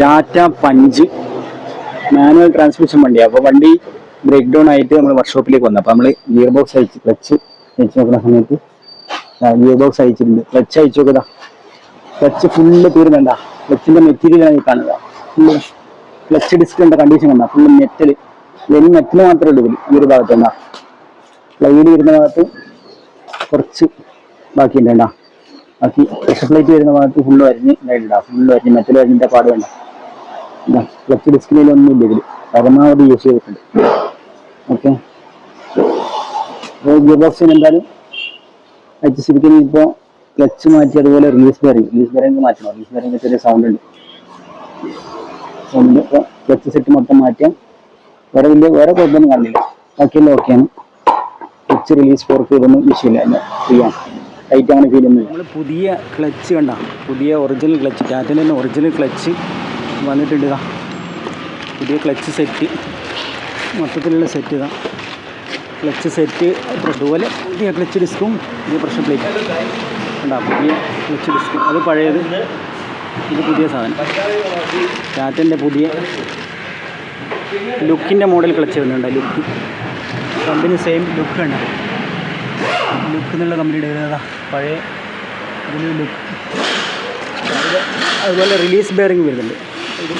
Tata punch manual transmission വണ്ടിയാണ് അപ്പോൾ വണ്ടി ബ്രേക്ക് ഡൗൺ ആയിട്ട് നമ്മൾ വർക്ക്ഷോപ്പിലേക്ക് വന്നു. അപ്പോൾ നമ്മൾ ഗിയർ ബോക്സ് അയച്ച് ക്ലച്ച് അയച്ച് നോക്കുന്ന സമയത്ത് ഗിയർ ബോക്സ് അയച്ചിട്ടുണ്ട്. ക്ലച്ച് അയച്ചു നോക്കുക ക്ലച്ച് ഫുള്ള് തീർന്നണ്ട ക്ലച്ചിന്റെ മെറ്റീരിയലാണ് ഈ കാണുക ഫുള്ള് ക്ലച്ച് ഡിസ്കിന്റെ കണ്ടീഷൻ കണ്ട ഫുള്ള് മെറ്റൽ ഇനി മെറ്റൽ മാത്രമേ ഉള്ളൂ ഈ ഒരു ഭാഗത്ത് എന്താ പ്ലൈഡ് വരുന്ന ഭാഗത്ത് കുറച്ച് ബാക്കിയുണ്ട് കണ്ടാ. ബാക്കി എക്സ് പ്ലേറ്റ് വരുന്ന ഭാഗത്ത് ഫുള്ള് വരഞ്ഞ് ഇതായിട്ടുണ്ടാ. ഫുള്ള് വരഞ്ഞ് മെറ്റൽ വരഞ്ഞിട്ട് പാട് വേണ്ട ക്ലച്ച് ഒന്നും ഇല്ല ഇതിൽ പരമാവധി യൂസ് ചെയ്തിട്ടുണ്ട്. ഓക്കെ അപ്പോൾ ഗിയർ ബോക്സിന് എന്തായാലും അഡ്ജസ്റ്റ് ചെയ്തിട്ട് ഇപ്പോൾ ക്ലച്ച് മാറ്റി അതുപോലെ റിലീസ് ബെയറിംഗ് റിലീസ് ബെയറിംഗ് മാറ്റണം. റിലീസ് ബെയറിംഗ് ചെറിയ സൗണ്ട് ഉണ്ട്. സൗണ്ട് ഇപ്പോൾ ക്ലച്ച് സെറ്റ് മൊത്തം മാറ്റാം വേറെ വലിയ വേറെ കുഴപ്പമൊന്നും കാണില്ല. ബാക്കിയെല്ലാം ഓക്കെയാണ് ക്ലച്ച് റിലീസ് ഫോർക്ക് ഇതൊന്നും വിഷയമില്ല എല്ലാം ഫ്രീ ആണ്. ടൈറ്റ് അങ്ങനെ ഫീൽ ചെയ്യുന്നത്. നമ്മൾ പുതിയ ക്ലച്ച് കണ്ട പുതിയ ഒറിജിനൽ ക്ലച്ച് ടാറ്റന്റെ തന്നെ ഒറിജിനൽ ക്ലച്ച് വന്നിട്ടുണ്ട് ഇതാ. പുതിയ ക്ലച്ച് സെറ്റ് മൊത്തത്തിലുള്ള സെറ്റ് ഇതാ. ക്ലച്ച് സെറ്റ് അതുപോലെ പുതിയ ക്ലച്ച് ഡിസ്കും പുതിയ പ്രഷർ പ്ലേറ്റ് കണ്ടാ പുതിയ ക്ലച്ച് ഡിസ്ക് അത് പഴയത്. ഇത് പുതിയ സാധനം. ടാറ്റന്റെ പുതിയ ലുക്കിന്റെ മോഡൽ ക്ലച്ച് വരുന്നുണ്ട് ലുക്ക് കമ്പനി സെയിം ലുക്ക് ഉണ്ട് ലുക്ക് എന്നുള്ള കമ്പനിയുടെ ഏതാ പഴയ ഇതിന് ലുക്ക് അതുപോലെ റിലീസ് ബെയറിംഗ് വരുന്നുണ്ട്. ഇത്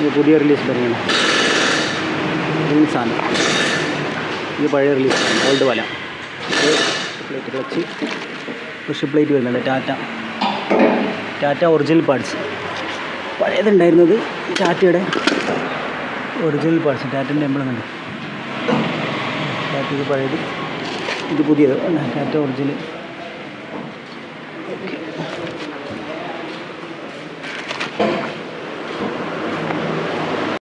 ഇത് പുതിയ റിലീസ് ബെയറിങ്ങാണ് ആണ്. ഇത് പഴയ റിലീസ് ഓൾഡ് വല. ഇത് പ്ലേറ്റ് ക്ലച്ച് പുഷ് പ്ലേറ്റ് വരുന്നുണ്ട് ടാറ്റ ടാറ്റ ഒറിജിനൽ പാർട്സ് പഴയതുണ്ടായിരുന്നത് ടാറ്റയുടെ ഒറിജിനൽ പാർട്സ് ടാറ്റന്റെ എംബ്ലം ടാറ്റ ഇത് പഴയത് ഇത് പുതിയത്. ടാറ്റ ഒറിജിനൽ